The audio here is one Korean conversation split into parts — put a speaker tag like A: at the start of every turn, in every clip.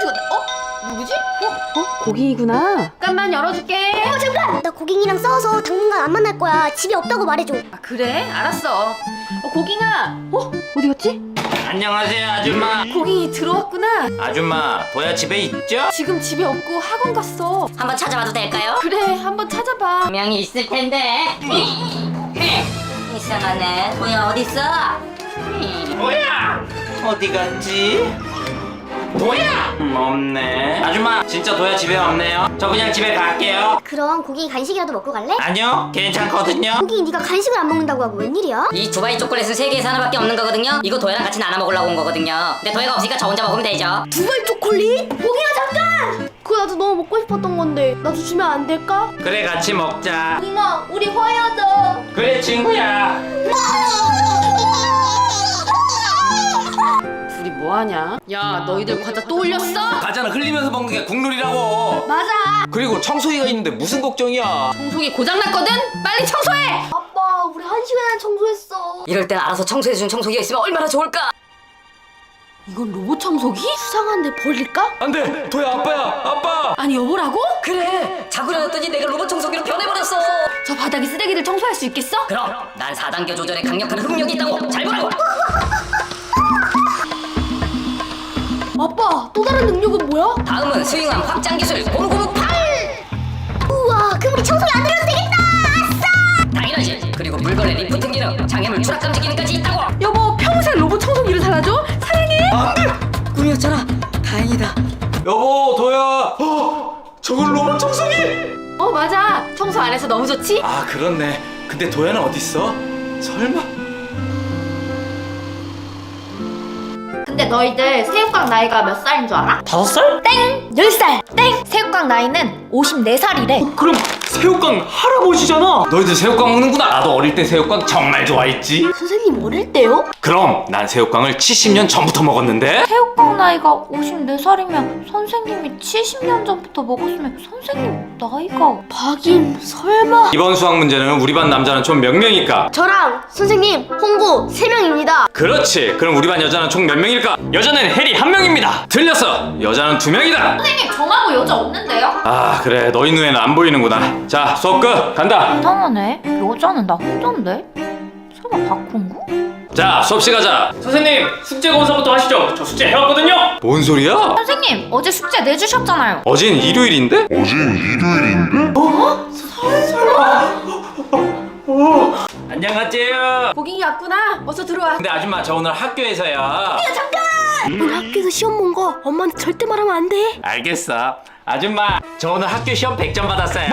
A: 죽었다. 어? 누구지? 어?
B: 어? 고기이구나.
A: 잠깐만 열어줄게.
C: 어 잠깐! 나 고객이랑 싸워서 당분간 안 만날 거야 집에 없다고 말해줘
A: 아 그래? 알았어. 어 고깅아. 어?
B: 어디 갔지?
D: 안녕하세요 아줌마
A: 고깅이 들어왔구나.
D: 아줌마 도야 집에 있죠?
A: 지금 집에 없고 학원 갔어.
E: 한번 찾아봐도 될까요?
A: 그래 한번 찾아봐.
E: 분명히 있을 텐데. 이상하네. 뭐야 어딨어?
D: 도야 어디 갔지? 도야 음, 없네 아줌마 진짜 도야 집에 없네요 저 그냥 집에 갈게요
C: 그럼 고객이 간식이라도 먹고 갈래?
D: 아니요 괜찮거든요
C: 고객이 네가 간식을 안 먹는다고 하고 웬일이야?
E: 이 두바이 초콜릿은 세계에서 하나밖에 없는 거거든요. 이거 도야랑 같이 나눠 먹으려고 온 거거든요. 근데 도야가 없으니까 저 혼자 먹으면 되죠.
C: 두발 초콜릿? 고객아 잠깐! 그거 나도 너무 먹고 싶었던 건데 나도 주면 안 될까?
D: 그래 같이 먹자
C: 고객아 우리 화해하자
D: 그래 친구야
A: 뭐하냐? 야 너희들 과자 또 올렸어?
D: 과자는 흘리면서 먹는 게 국룰이라고
C: 맞아
D: 그리고 청소기가 있는데 무슨 걱정이야
A: 청소기 고장났거든? 빨리 청소해!
C: 아빠 우리 한 시간 청소했어
E: 이럴 땐 알아서 청소해준 청소기가 있으면 얼마나 좋을까?
A: 이건 로봇 청소기?
C: 수상한데 버릴까?
D: 안돼 도야 아빠야 아빠
A: 아니 여보라고?
E: 그래. 자고 일어났더니 내가 로봇 청소기로 변해버렸어.
A: 저 바닥에 쓰레기들 청소할 수 있겠어?
E: 그럼 난 4단계 조절에 강력한 흥력이 있다고. 잘 보라고.
C: 아빠 또 다른 능력은 뭐야?
E: 다음은 스윙함 확장 기술 고무고무 팔.
C: 우와 그럼 우리 청소기 안 들어도 되겠다 아싸
E: 당연하지. 그리고 물걸레 리프팅 기능, 장애물 추락 감지 기능까지 있다고.
A: 여보 평생 로봇 청소기를 사라져? 사랑해!
E: 꿈이었잖아. 다행이다.
D: 여보 도야 어, 저건 로봇 청소기
A: 어 맞아 청소 안 해서 너무 좋지?
D: 아 그렇네 근데 도야는 어딨어? 설마
F: 근데 너희들 새우깡 나이가 몇 살인 줄 알아?
D: 다섯 살?
F: 땡! 10살! 땡! 새우깡 나이는 54살이래
D: 그럼 새우깡 할아버지잖아 너희들 새우깡 먹는구나 나도 어릴 때 새우깡 정말 좋아했지
C: 선생님 어릴 때요?
D: 그럼 난 새우깡을 70년 전부터 먹었는데?
F: 새우깡 나이가 54살이면 선생님이 70년 전부터 먹었으면 선생님 나이가
C: 박임 설마?
D: 이번 수학 문제는 우리 반 남자는 총 몇 명일까?
C: 저랑 선생님 홍구 3명입니다.
D: 그렇지. 그럼 우리 반 여자는 총 몇 명일까? 여자는 해리 한 명입니다. 틀렸어 여자는 두 명이다.
F: 선생님 저하고 여자 없는데요?
D: 아 그래. 너희 눈에는 안 보이는구나. 자 수업 끝. 간다.
F: 이상하네. 여자는 나 혼자인데? 설마 박홍구?
D: 자 수업 시 가자. 선생님 숙제 검사부터 하시죠. 저 숙제 해왔거든요. 뭔 소리야?
F: 선생님 어제 숙제 내주셨잖아요.
D: 어젠 일요일인데? 안녕하세요.
A: 고깅이 왔구나. 어서 들어와.
D: 근데 아줌마 저 오늘 학교에서요
C: 오늘 학교에서 시험 본 거 엄마한테 절대 말하면 안 돼.
D: 알겠어 아줌마 저 오늘 학교 시험 100점 받았어요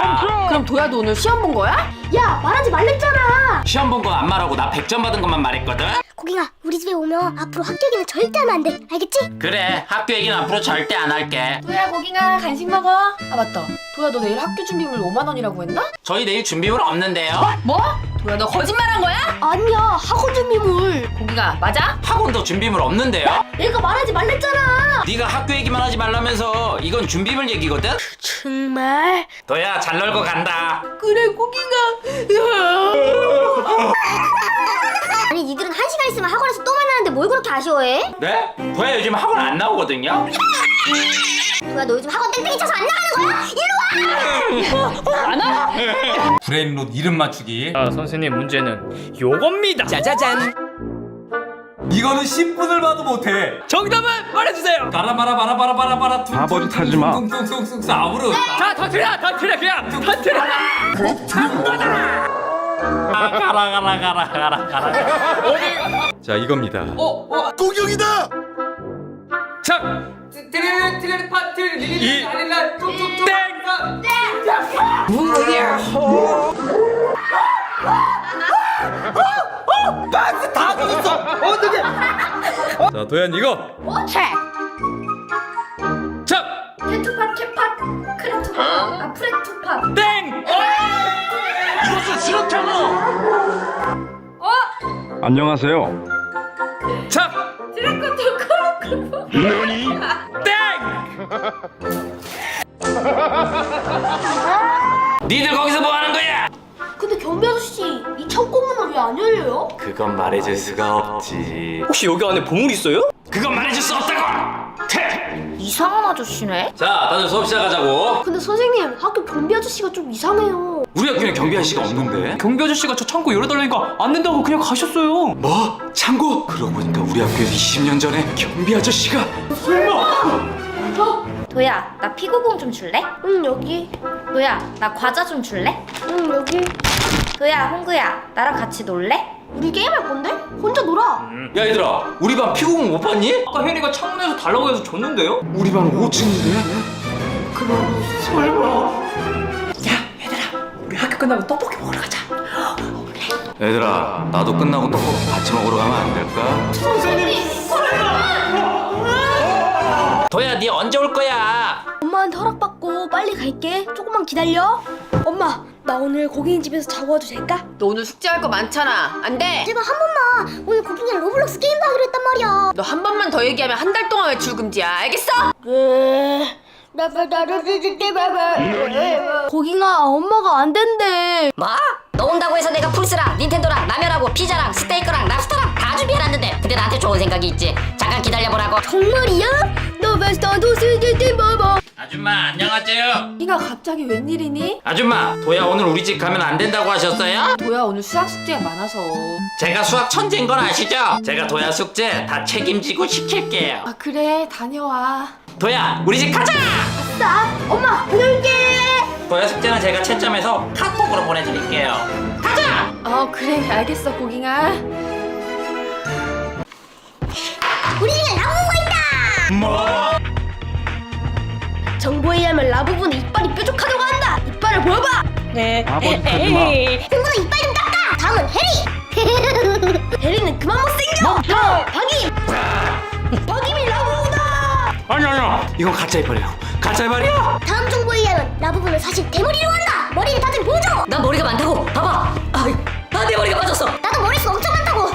A: 그럼 도야도 오늘 시험 본 거야?
C: 야 말하지 말랬잖아
D: 시험 본거안 말하고 나 100점 받은 것만 말했거든
C: 고객아 우리 집에 오면 앞으로 학교 얘기는 절대 하면 안돼 알겠지?
D: 그래 학교 얘기는 앞으로 절대 안 할게
A: 도야 고깅아 간식 먹어 아 맞다 도야 너 내일 학교 준비물 5만 원이라고 했나?
D: 저희 내일 준비물 없는데요
A: 뭐? 도야 너 거짓말한 거야?
C: 아니야 학원 준비물
A: 고깅아 맞아?
D: 학원도 준비물 없는데요
C: 내가 말하지 말랬잖아
D: 네가 학교 얘기만 하지 말라면서 이건 준비물 얘기거든
C: 정말
D: 도야 잘 놀고 간다
A: 그래 고깅아
C: 아니 니들은 한 시간 있으면 학원에서 또 만나는데 뭘 그렇게 아쉬워해?
D: 네? 도야 요즘 학원 안 나오거든요
C: 누가 너 요즘 학원 땡땡이 쳐서 안 나가는 거야? 일로 와!
D: 브레인롯 이름 맞추기
G: 자, 선생님 문제는 요겁니다. 짜자잔.
D: 이거는 10분을 봐도 못해
G: 정답은 말해주세요.
D: 바라바라바라바라바라
H: 바보짓 하지 마.
D: 뚱뚱뚱뚱뚱 싸우르
G: 자, 더 틀려, 더 틀려, 그냥 더 틀려.
D: 가라 가라 가라 가라 가라 자 이겁니다
G: 땡.
D: 자 도현 이거
F: 트랙
D: 자
F: 텐투팟 캣팟 크레투팟 아 프레투팟
G: 땡.
H: 안녕하세요.
G: 자,
F: 드래곤 코 로코
G: 땡.
D: 니들 거기서 뭐 하는 거야?
C: 근데 경비 아저씨 이 창고문은 왜 안 열려요?
D: 그건 말해줄 수가 없지
G: 혹시 여기 안에 보물 있어요?
D: 그건 말해줄 수 없다고 퇴
F: 이상한 아저씨네.
D: 자 다들 수업 시작하자고
C: 근데 선생님 학교 경비 아저씨가 좀 이상해요.
D: 우리 학교에 경비 아저씨가 없는데
G: 경비 아저씨가 저 창고 열어달라니까 안 된다고 그냥 가셨어요.
B: 뭐? 창고? 그러고 보니까 우리 학교에서 20년 전에 경비 아저씨가
F: 도야, 나 피구공 좀 줄래?
C: 응 여기.
F: 도야, 나 과자 좀 줄래?
C: 응 여기.
F: 도야, 홍구야, 나랑 같이 놀래?
C: 우리 게임할 건데? 혼자 놀아.
D: 야 얘들아 우리 반 피구공 못 봤니?
G: 아까 혜리가 창문에서 달라고 해서 줬는데요?
B: 우리 반 5층인데?
G: 우리 학교 끝나고 떡볶이 먹으러 가자.
B: 얘들아 나도 끝나고 떡볶이 같이 먹으러 가면 안 될까?
D: 도야 니 언제 올 거야?
C: 엄마한테 허락받고 빨리 갈게. 조금만 기다려. 엄마, 나 오늘 고객님 집에서 자고 와도 될까?
A: 너 오늘 숙제할 거 많잖아. 안 돼.
C: 제발 한 번만. 오늘 고객이랑 로블록스 게임도 하기로 했단 말이야.
A: 너 한 번만 더 얘기하면 한 달 동안 외출 금지야. 알겠어?
C: 고객아, 엄마가 안 된대.
E: 뭐? 너 온다고 해서 내가 플스랑 닌텐도랑 라면하고 피자랑 스테이크랑 랍스터랑 다 준비해놨는데 근데 나한테 좋은 생각이 있지 잠깐 기다려보라고
C: 정말이야? 너 베스트 도스지 봐봐.
D: 아줌마 안녕하세요
A: 네가 갑자기 웬일이니?
D: 아줌마 도야 오늘 우리 집 가면 안 된다고 하셨어요?
A: 도야 오늘 수학 숙제가 많아서.
D: 제가 수학 천재인 건 아시죠? 제가 도야 숙제 다 책임지고 시킬게요
A: 아 그래 다녀와.
D: 도야 우리 집 가자
C: 나 엄마 다녀올게.
D: 도야 숙제는 제가 채점해서 카톡으로 보내드릴게요 가자
A: 어 그래 알겠어 고깅아.
C: 우리 집에 라부부가 있다.
D: 뭐?
C: 정보에 의하면 라부부는 이빨이 뾰족하다고 한다. 이빨을 보여봐.
H: 마.
C: 친구는 이빨 좀 닦아. 다음은 해리. 해리는 그만 못생겨. 다음 박임. 박임이 라부부다.
B: 아니 아니야 이건 가짜 이빨이에요 가짜 이빨이야
C: 다음 정보에 의하면 라부부는 사실 대머리로 한다. 머리를 다좀 보여줘.
E: 난 머리가 많다고 봐봐 아내 머리가 빠졌어
C: 나도 머리숱 엄청 많다고.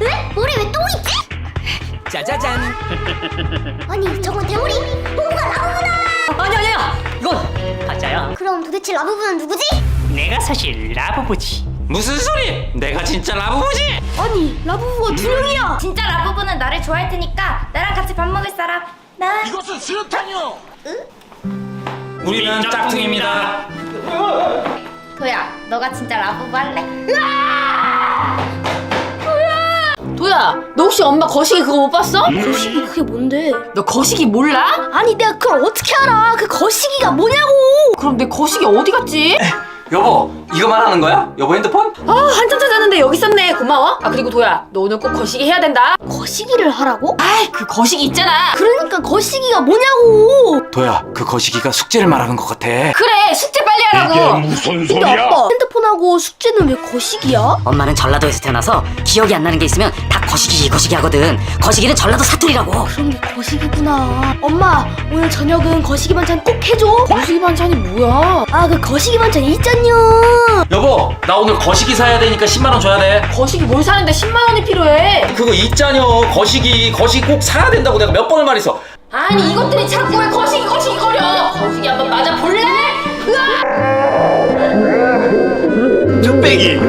C: 왜? 머리 왜 똥 있지?
G: 짜자잔.
C: 아니 저건 대머리. 홍구가 라부부다.
E: 아니 아니야 이건 가짜야
C: 그럼 도대체 라부부는 누구지?
G: 내가 사실 라부부지.
D: 무슨 소리 내가 진짜 라부부지
C: 아니 라부부가 두 명이야.
F: 진짜 라부부는 나를 좋아할 테니까 나랑 같이 밥 먹을 사람. 나.
D: 우리는 짝퉁입니다
F: 도야, 너가 진짜 라부부 할래?
A: 도야 너 혹시 엄마 거시기 그거 못 봤어?
C: 거시기 그게 뭔데?
A: 너 거시기 몰라?
C: 아니 내가 그걸 어떻게 알아? 그 거시기가 뭐냐고?
A: 그럼 내 거시기 어디 갔지?
D: 여보 이거 말하는 거야? 여보 핸드폰?
A: 아 한참 찾았는데 여기 있었네 고마워 아 그리고 도야 너 오늘 꼭 거시기 해야 된다
C: 거시기를 하라고?
A: 아이 그 거시기 있잖아
C: 그러니까 거시기가 뭐냐고?
B: 도야 그 거시기가 숙제를 말하는 것 같아
A: 그래 숙제 빨리 하라고
H: 무슨
C: 근데 아빠 하고 숙제는 왜 거시기야?
E: 엄마는 전라도에서 태어나서 기억이 안 나는 게 있으면 다 거시기 거시기 하거든 거시기는 전라도 사투리라고
C: 그런 게 거시기구나. 엄마 오늘 저녁은 거시기 반찬 꼭 해줘.
A: 거시기 반찬이 뭐야
C: 아 그 거시기 반찬 있잖요.
D: 여보 나 오늘 거시기 사야 되니까 10만 원 줘야 돼
A: 거시기 뭘 사는데 10만 원이 필요해
D: 그거 있잖여 거시기 거시기 꼭 사야 된다고 내가 몇 번을 말했어
A: 아니 이것들이 자꾸 왜 거시기 거시기 거려 거시기 한번 맞아 볼래?
H: 뚝배 기